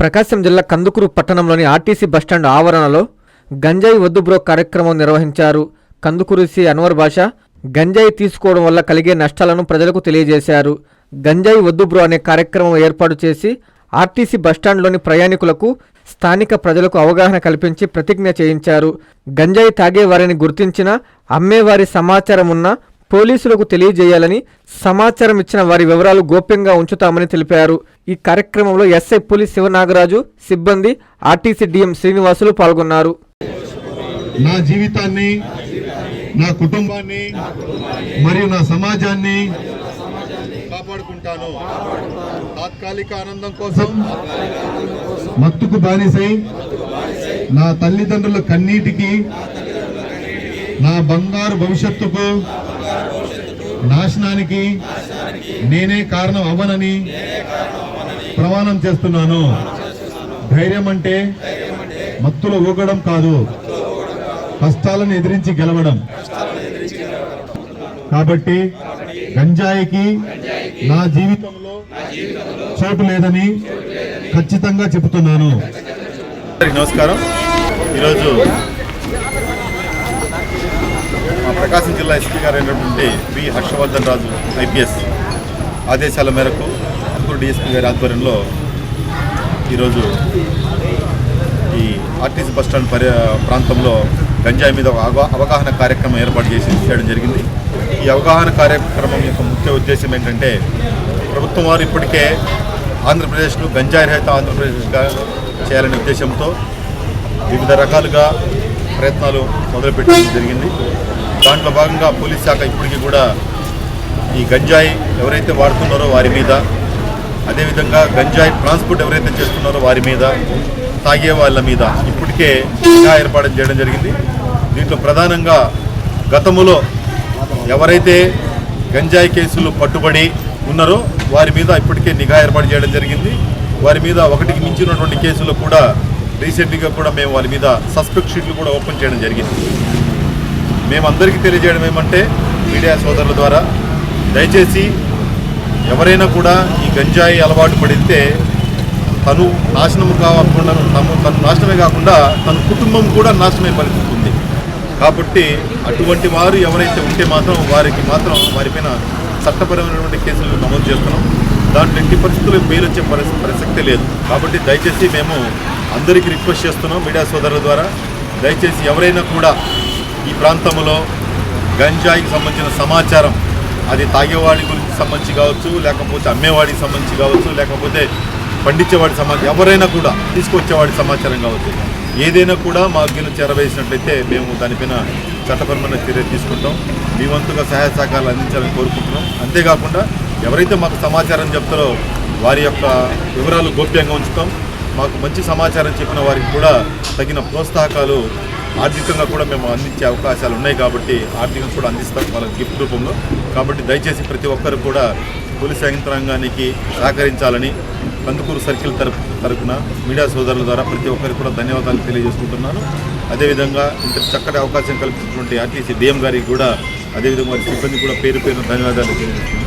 ప్రకాశం జిల్లా కందుకూరు పట్టణంలోని RTC bus stand ఆవరణలో గంజాయి వద్దు బ్రో కార్యక్రమం నిర్వహించారు కందుకూరు సి అన్వర్ భాష గంజాయి తీసుకోవడం వల్ల కలిగే నష్టాలను ప్రజలకు తెలియజేశారు. గంజాయి వద్దు బ్రో అనే కార్యక్రమం ఏర్పాటు చేసి ఆర్టీసీ బస్టాండ్లోని ప్రయాణికులకు స్థానిక ప్రజలకు అవగాహన కల్పించి ప్రతిజ్ఞ చేయించారు. గంజాయి తాగేవారిని గుర్తించిన అమ్మేవారి సమాచారం ఉన్న పోలీసులకు తెలియజేయాలని సమాచారం ఇచ్చిన వారి వివరాలు గోప్యంగా ఉంచుతామని తెలిపారు. ఈ కార్యక్రమంలో ఎస్ఐ పోలీస్ శివనాగరాజు సిబ్బంది ఆర్టీసీ డిఎం శ్రీనివాసులు పాల్గొన్నారు. నా జీవితాన్ని నా కుటుంబాన్ని మరియు నా సమాజాన్ని కాపాడుకుంటాను. తాత్కాలిక ఆనందం కోసం మత్తుకు బానిసై నా తల్లిదండ్రుల కన్నీటికి నా బంగారు భవిష్యత్తుకు నాశనానికి నేనే కారణం అవ్వనని ప్రమాణం చేస్తున్నాను. ధైర్యం అంటే మత్తులో ఊగడం కాదు కష్టాలను ఎదిరించి గెలవడం. కాబట్టి గంజాయికి నా జీవితంలో చోటు లేదని ఖచ్చితంగా చెబుతున్నాను. నమస్కారం. ఈరోజు ప్రకాశం జిల్లా ఎస్పీ గారు అయినటువంటి బి హర్షవర్ధన్ రాజు ఐపీఎస్ ఆదేశాల మేరకు అంకూరు డిఎస్పీ గారి ఆధ్వర్యంలో ఈరోజు ఈ ఆర్టీసీ బస్టాండ్ పరి ప్రాంతంలో గంజాయి మీద ఒక అవగా- అవగాహన కార్యక్రమం ఏర్పాటు చేసి చేయడం జరిగింది. ఈ అవగాహన కార్యక్రమం యొక్క ముఖ్య ఉద్దేశం ఏంటంటే ప్రభుత్వం వారు ఇప్పటికే ఆంధ్రప్రదేశ్ను గంజాయి రహిత ఆంధ్రప్రదేశ్గా చేయాలనే ఉద్దేశంతో వివిధ రకాలుగా ప్రయత్నాలు మొదలుపెట్టడం జరిగింది. దాంట్లో భాగంగా పోలీస్ శాఖ ఇప్పటికీ కూడా ఈ గంజాయి ఎవరైతే వాడుతున్నారో వారి మీద అదేవిధంగా గంజాయి ట్రాన్స్పోర్ట్ ఎవరైతే చేస్తున్నారో వారి మీద తాగే వాళ్ళ మీద ఇప్పటికే నిఘా ఏర్పాటు చేయడం జరిగింది. దీంట్లో ప్రధానంగా గతములో ఎవరైతే గంజాయి కేసులు పట్టుబడి ఉన్నారో వారి మీద ఇప్పటికే నిఘా ఏర్పాటు చేయడం జరిగింది. వారి మీద ఒకటికి మించినటువంటి కేసులు కూడా రీసెంట్గా కూడా మేము వారి మీద సస్పెక్ట్ షీట్లు కూడా ఓపెన్ చేయడం జరిగింది. మేము అందరికీ తెలియజేయడం ఏమంటే మీడియా సోదరుల ద్వారా దయచేసి ఎవరైనా కూడా ఈ గంజాయి అలవాటు పడితే తను నాశనం కాకుండా తను తను నాశనమే కాకుండా తన కుటుంబం కూడా నాశనమే పరిస్థితి ఉంది కాబట్టి అటువంటి వారు ఎవరైతే ఉంటే మాత్రం వారికి మాత్రం వారిపైన చట్టపరమైనటువంటి కేసులు నమోదు చేస్తున్నాం. దాంట్లో ఎట్టి పరిస్థితుల్లో బెయిల్ వచ్చే పరిస్థితి ప్రసక్తే లేదు. కాబట్టి దయచేసి మేము అందరికీ రిక్వెస్ట్ చేస్తున్నాం మీడియా సోదరుల ద్వారా. దయచేసి ఎవరైనా కూడా ఈ ప్రాంతంలో గంజాయికి సంబంధించిన సమాచారం అది తాగేవాడి గురించి సంబంధించి కావచ్చు లేకపోతే అమ్మేవాడికి సంబంధించి కావచ్చు లేకపోతే పండించేవాడి సమాచారం ఎవరైనా కూడా తీసుకొచ్చేవాడి సమాచారం కావచ్చు. ఏదైనా కూడా మా గిన్నె చేరవేసినట్లయితే మేము దానిపైన చట్టపరమైన చర్య తీసుకుంటాం. మీ వంతుగా సహాయ సహకారాలు అందించాలని కోరుకుంటున్నాం. అంతేకాకుండా ఎవరైతే మాకు సమాచారం చెప్తారో వారి యొక్క వివరాలు గోప్యంగా ఉంచుతాం. మాకు మంచి సమాచారం చెప్పిన వారికి కూడా తగిన ప్రోత్సాహకాలు ఆర్థికంగా కూడా మేము అందించే అవకాశాలు ఉన్నాయి కాబట్టి ఆర్థికంగా కూడా అందిస్తాం వాళ్ళకి గిఫ్ట్ రూపంలో. కాబట్టి దయచేసి ప్రతి ఒక్కరు కూడా పోలీస్ యంత్రాంగానికి సహకరించాలని కందుకూరు సర్కిల్ తరపు తరపున మీడియా సోదరుల ద్వారా ప్రతి ఒక్కరికి కూడా ధన్యవాదాలు తెలియజేసుకుంటున్నాను. అదేవిధంగా ఇంత చక్కటి అవకాశం కల్పించినటువంటి ఆర్టీసీ డిఎం గారికి కూడా అదేవిధంగా వారి సిబ్బంది కూడా పేరు పేరు ధన్యవాదాలు తెలియజేస్తున్నాను.